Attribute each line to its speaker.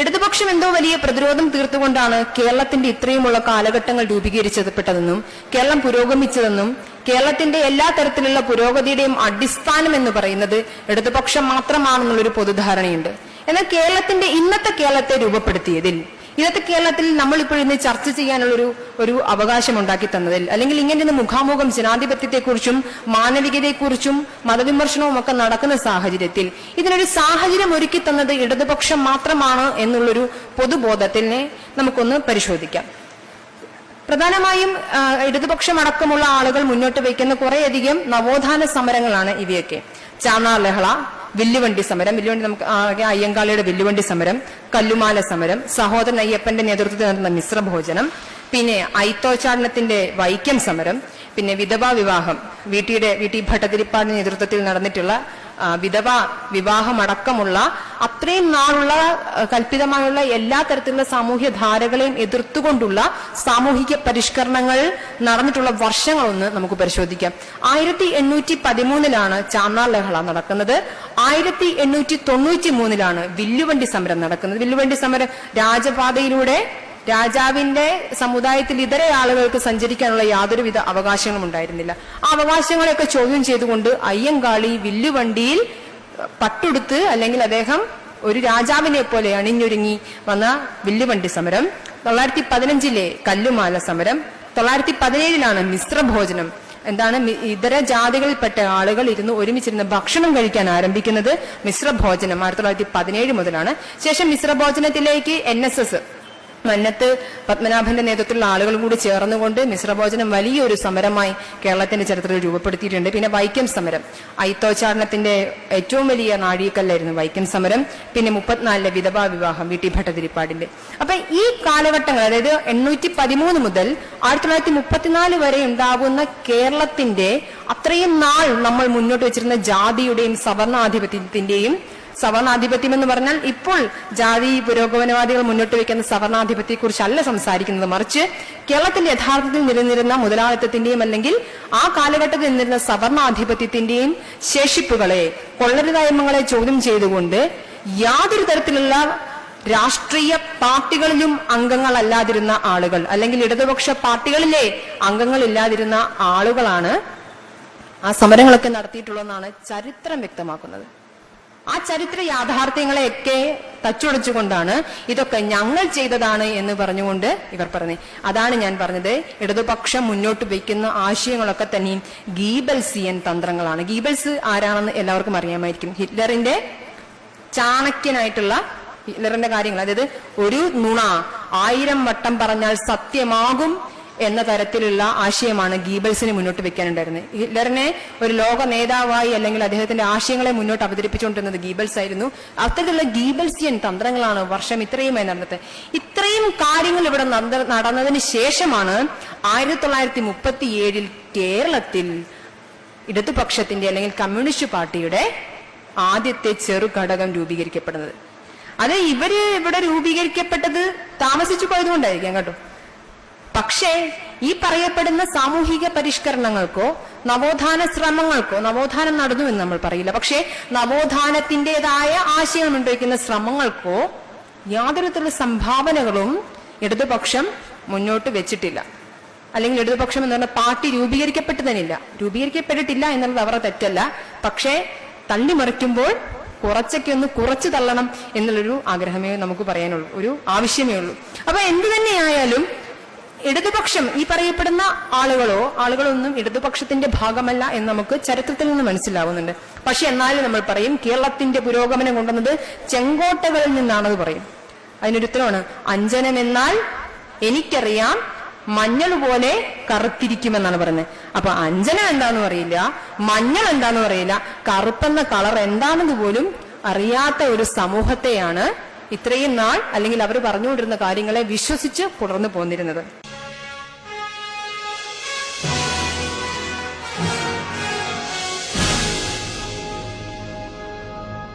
Speaker 1: ഇടതുപക്ഷം എന്തോ വലിയ പ്രതിരോധം തീർത്തുകൊണ്ടാണ് കേരളത്തിന്റെ ഇത്രയുമുള്ള കാലഘട്ടങ്ങൾ രൂപീകരിച്ചപ്പെട്ടതെന്നും കേരളം പുരോഗമിച്ചതെന്നും കേരളത്തിന്റെ എല്ലാ തരത്തിലുള്ള പുരോഗതിയുടെയും അടിസ്ഥാനം എന്ന് പറയുന്നത് ഇടതുപക്ഷം മാത്രമാണെന്നുള്ളൊരു പൊതുധാരണയുണ്ട്. എന്നാൽ കേരളത്തിന്റെ ഇന്നത്തെ കേരളത്തെ രൂപപ്പെടുത്തിയതിൽ ഇന്നത്തെ കേരളത്തിൽ നമ്മൾ ഇപ്പോൾ ഇന്ന് ചർച്ച ചെയ്യാനുള്ളൊരു ഒരു അവകാശം ഉണ്ടാക്കി തന്നതിൽ അല്ലെങ്കിൽ ഇങ്ങനെ ഒരു മുഖാമുഖം ജനാധിപത്യത്തെക്കുറിച്ചും മാനവികതയെക്കുറിച്ചും മതവിമർശനവും ഒക്കെ നടക്കുന്ന സാഹചര്യത്തിൽ ഇതിനൊരു സാഹചര്യം ഒരുക്കി തന്നത് ഇടതുപക്ഷം മാത്രമാണ് എന്നുള്ളൊരു പൊതുബോധത്തിനെ നമുക്കൊന്ന് പരിശോധിക്കാം. പ്രധാനമായും ഇടതുപക്ഷം അടക്കമുള്ള ആളുകൾ മുന്നോട്ട് വയ്ക്കുന്ന കുറേയധികം നവോത്ഥാന സമരങ്ങളാണ് ഇവയൊക്കെ. ചാന്നാർ ലഹള വില്ലുവണ്ടി സമരം വില്ലുവണ്ടി നമുക്ക് ആകെ അയ്യങ്കാളിയുടെ വില്ലുവണ്ടി സമരം കല്ലുമാല സമരം സഹോദരൻ അയ്യപ്പന്റെ നേതൃത്വത്തിൽ നടന്ന മിശ്രഭോജനം പിന്നെ ഐത്തോച്ചാടനത്തിന്റെ വൈക്കം സമരം പിന്നെ വിധവാ വിവാഹം. വീട്ടിയുടെ വീട്ടി ഭട്ടതിരിപ്പാടിന്റെ നേതൃത്വത്തിൽ നടന്നിട്ടുള്ള വിധവാ വിവാഹമടക്കമുള്ള അത്രയും നാളുള്ള കൽപ്പിതമായുള്ള എല്ലാ തരത്തിലുള്ള സാമൂഹ്യ ധാരകളെയും എതിർത്തുകൊണ്ടുള്ള സാമൂഹിക പരിഷ്കരണങ്ങൾ നടന്നിട്ടുള്ള വർഷങ്ങളൊന്ന് നമുക്ക് പരിശോധിക്കാം. ആയിരത്തി എണ്ണൂറ്റി പതിമൂന്നിലാണ് ചാന്നാർ ലഹള നടക്കുന്നത്. ആയിരത്തി എണ്ണൂറ്റി തൊണ്ണൂറ്റി മൂന്നിലാണ് വില്ലുവണ്ടി സമരം നടക്കുന്നത്. വില്ലുവണ്ടി സമരം രാജപാതയിലൂടെ രാജാവിന്റെ സമുദായത്തിൽ ഇതര ആളുകൾക്ക് സഞ്ചരിക്കാനുള്ള യാതൊരുവിധ അവകാശങ്ങളും ഉണ്ടായിരുന്നില്ല. ആ അവകാശങ്ങളെയൊക്കെ ചോദ്യം ചെയ്തുകൊണ്ട് അയ്യങ്കാളി വില്ലുവണ്ടിയിൽ പട്ടുടുത്ത് അല്ലെങ്കിൽ അദ്ദേഹം ഒരു രാജാവിനെ പോലെ അണിഞ്ഞൊരുങ്ങി വന്ന വില്ലുവണ്ടി സമരം തൊള്ളായിരത്തി പതിനഞ്ചിലെ കല്ലുമാല സമരം തൊള്ളായിരത്തി പതിനേഴിലാണ് മിശ്രഭോജനം. എന്താണ്? ഇതര ജാതികളിൽപ്പെട്ട ആളുകൾ ഇരുന്ന് ഒരുമിച്ചിരുന്ന് ഭക്ഷണം കഴിക്കാൻ ആരംഭിക്കുന്നത് മിശ്രഭോജനം ആയിരത്തി തൊള്ളായിരത്തി പതിനേഴ് മുതലാണ്. ശേഷം മിശ്രഭോജനത്തിലേക്ക് എൻ എസ് എസ് മന്നത്ത് പത്മനാഭന്റെ നേതൃത്വത്തിലുള്ള ആളുകൾ കൂടി ചേർന്നുകൊണ്ട് മിശ്രഭോജനം വലിയൊരു സമരമായി കേരളത്തിന്റെ ചരിത്രത്തിൽ രൂപപ്പെടുത്തിയിട്ടുണ്ട്. പിന്നെ വൈക്കം സമരം. ഐത്തോച്ചാരണത്തിന്റെ ഏറ്റവും വലിയ നാഴികക്കല്ലായിരുന്നു വൈക്കം സമരം. പിന്നെ മുപ്പത്തിനാലിലെ വിധവാ വിവാഹം വി ടി ഭട്ടതിരിപ്പാടിന്റെ. അപ്പൊ ഈ കാലഘട്ടങ്ങൾ അതായത് എണ്ണൂറ്റി പതിമൂന്ന് മുതൽ ആയിരത്തി തൊള്ളായിരത്തി മുപ്പത്തിനാല് വരെ ഉണ്ടാകുന്ന കേരളത്തിന്റെ അത്രയും നാൾ നമ്മൾ മുന്നോട്ട് വെച്ചിരുന്ന ജാതിയുടെയും സവർണാധിപത്യത്തിന്റെയും സവർണാധിപത്യം എന്ന് പറഞ്ഞാൽ ഇപ്പോൾ ജാതി പുരോഗമനവാദികൾ മുന്നോട്ട് വെക്കുന്ന സവർണാധിപത്യത്തെ കുറിച്ചല്ല സംസാരിക്കുന്നത്. മറിച്ച് കേരളത്തിൽ യഥാർത്ഥത്തിൽ നിലനിരുന്ന മുതലാളിത്തത്തിന്റെയും അല്ലെങ്കിൽ ആ കാലഘട്ടത്തിൽ നിന്നിരുന്ന സവർണാധിപത്യത്തിന്റെയും ശേഷിപ്പുകളെ കൊള്ളരുതായ്മകളെ ചോദ്യം ചെയ്തുകൊണ്ട് യാതൊരു തരത്തിലുള്ള രാഷ്ട്രീയ പാർട്ടികളിലും അംഗങ്ങളല്ലാതിരുന്ന ആളുകൾ അല്ലെങ്കിൽ ഇടതുപക്ഷ പാർട്ടികളിലെ അംഗങ്ങളില്ലാതിരുന്ന ആളുകളാണ് ആ സമരങ്ങളൊക്കെ നടത്തിയിട്ടുള്ളതെന്നാണ് ചരിത്രം വ്യക്തമാക്കുന്നത്. ആ ചരിത്ര യാഥാർത്ഥ്യങ്ങളെയൊക്കെ തച്ചുടച്ചുകൊണ്ടാണ് ഇതൊക്കെ ഞങ്ങൾ ചെയ്തതാണ് എന്ന് പറഞ്ഞുകൊണ്ട് ഇവർ പറഞ്ഞു. അതാണ് ഞാൻ പറഞ്ഞത്. ഇടതുപക്ഷം മുന്നോട്ട് വയ്ക്കുന്ന ആശയങ്ങളൊക്കെ തന്നെയും ഗീബൽസിയൻ തന്ത്രങ്ങളാണ്. ഗീബൽസ് ആരാണെന്ന് എല്ലാവർക്കും അറിയാമായിരിക്കും. ഹിറ്റ്ലറിന്റെ ചാണക്യനായിട്ടുള്ള ഹിറ്റ്ലറിന്റെ കാര്യങ്ങൾ. അതായത് ഒരു നുണ ആയിരം വട്ടം പറഞ്ഞാൽ സത്യമാകും എന്ന തരത്തിലുള്ള ആശയമാണ് ഗീബൽസിന് മുന്നോട്ട് വെക്കാനുണ്ടായിരുന്നത്. ഹിറ്റ്ലറിനെ ഒരു ലോക നേതാവായി അല്ലെങ്കിൽ അദ്ദേഹത്തിന്റെ ആശയങ്ങളെ മുന്നോട്ട് അവതരിപ്പിച്ചുകൊണ്ടിരുന്നത് ഗീബൽസ് ആയിരുന്നു. അത്തരത്തിലുള്ള ഗീബൽസിയൻ തന്ത്രങ്ങളാണ് വർഷം ഇത്രയുമായി നടന്നത്. ഇത്രയും കാര്യങ്ങൾ ഇവിടെ നടന്ന- നടന്നതിന് ശേഷമാണ് ആയിരത്തി തൊള്ളായിരത്തി മുപ്പത്തി ഏഴിൽ കേരളത്തിൽ ഇടതുപക്ഷത്തിന്റെ അല്ലെങ്കിൽ കമ്മ്യൂണിസ്റ്റ് പാർട്ടിയുടെ ആദ്യത്തെ ചെറു ഘടകം രൂപീകരിക്കപ്പെടുന്നത്. അത് ഇവർ ഇവിടെ രൂപീകരിക്കപ്പെട്ടത് താമസിച്ചു പോയതുകൊണ്ടായിരിക്കാം കേട്ടോ. പക്ഷേ ഈ പറയപ്പെടുന്ന സാമൂഹിക പരിഷ്കരണങ്ങൾക്കോ നവോത്ഥാന ശ്രമങ്ങൾക്കോ നവോത്ഥാനം നടന്നു എന്ന് നമ്മൾ പറയില്ല. പക്ഷേ നവോത്ഥാനത്തിന്റെതായ ആശയം ഉന്നയിക്കുന്ന ശ്രമങ്ങൾക്കോ യാതൊരു തരം സംഭാവനകളും ഇടതുപക്ഷം മുന്നോട്ട് വെച്ചിട്ടില്ല. അല്ലെങ്കിൽ ഇടതുപക്ഷം എന്ന് പറഞ്ഞാൽ പാർട്ടി രൂപീകരിക്കപ്പെട്ടു തന്നില്ല രൂപീകരിക്കപ്പെട്ടിട്ടില്ല എന്നുള്ളത് അവരുടെ തെറ്റല്ല. പക്ഷേ തള്ളിമറിക്കുമ്പോൾ കുറച്ചൊക്കെ ഒന്ന് കുറച്ചു തള്ളണം എന്നുള്ളൊരു ആഗ്രഹമേ നമുക്ക് പറയാനുള്ളൂ. ഒരു ആവശ്യമേ ഉള്ളൂ. അപ്പൊ എന്തു തന്നെയായാലും ഇടതുപക്ഷം ഈ പറയപ്പെടുന്ന ആളുകളോ ആളുകളൊന്നും ഇടതുപക്ഷത്തിന്റെ ഭാഗമല്ല എന്ന് നമുക്ക് ചരിത്രത്തിൽ നിന്ന് മനസ്സിലാവുന്നുണ്ട്. പക്ഷെ എന്നാലും നമ്മൾ പറയും കേരളത്തിന്റെ പുരോഗമനം കൊണ്ടുവന്നത് ചെങ്കോട്ടകളിൽ നിന്നാണത് പറയും. അതിനൊരു ഉത്തരവാണ് അഞ്ജനം എന്നാൽ എനിക്കറിയാം മഞ്ഞൾ പോലെ കറുത്തിരിക്കുമെന്നാണ് പറയുന്നത്. അപ്പൊ അഞ്ജനം എന്താണെന്ന് അറിയില്ല മഞ്ഞൾ എന്താണെന്ന് അറിയില്ല കറുപ്പെന്ന കളർ എന്താണെന്ന് പോലും അറിയാത്ത ഒരു സമൂഹത്തെയാണ് ഇത്രയും നാൾ അല്ലെങ്കിൽ അവർ പറഞ്ഞുകൊണ്ടിരുന്ന കാര്യങ്ങളെ വിശ്വസിച്ച് തുടർന്നു പോന്നിരുന്നത്.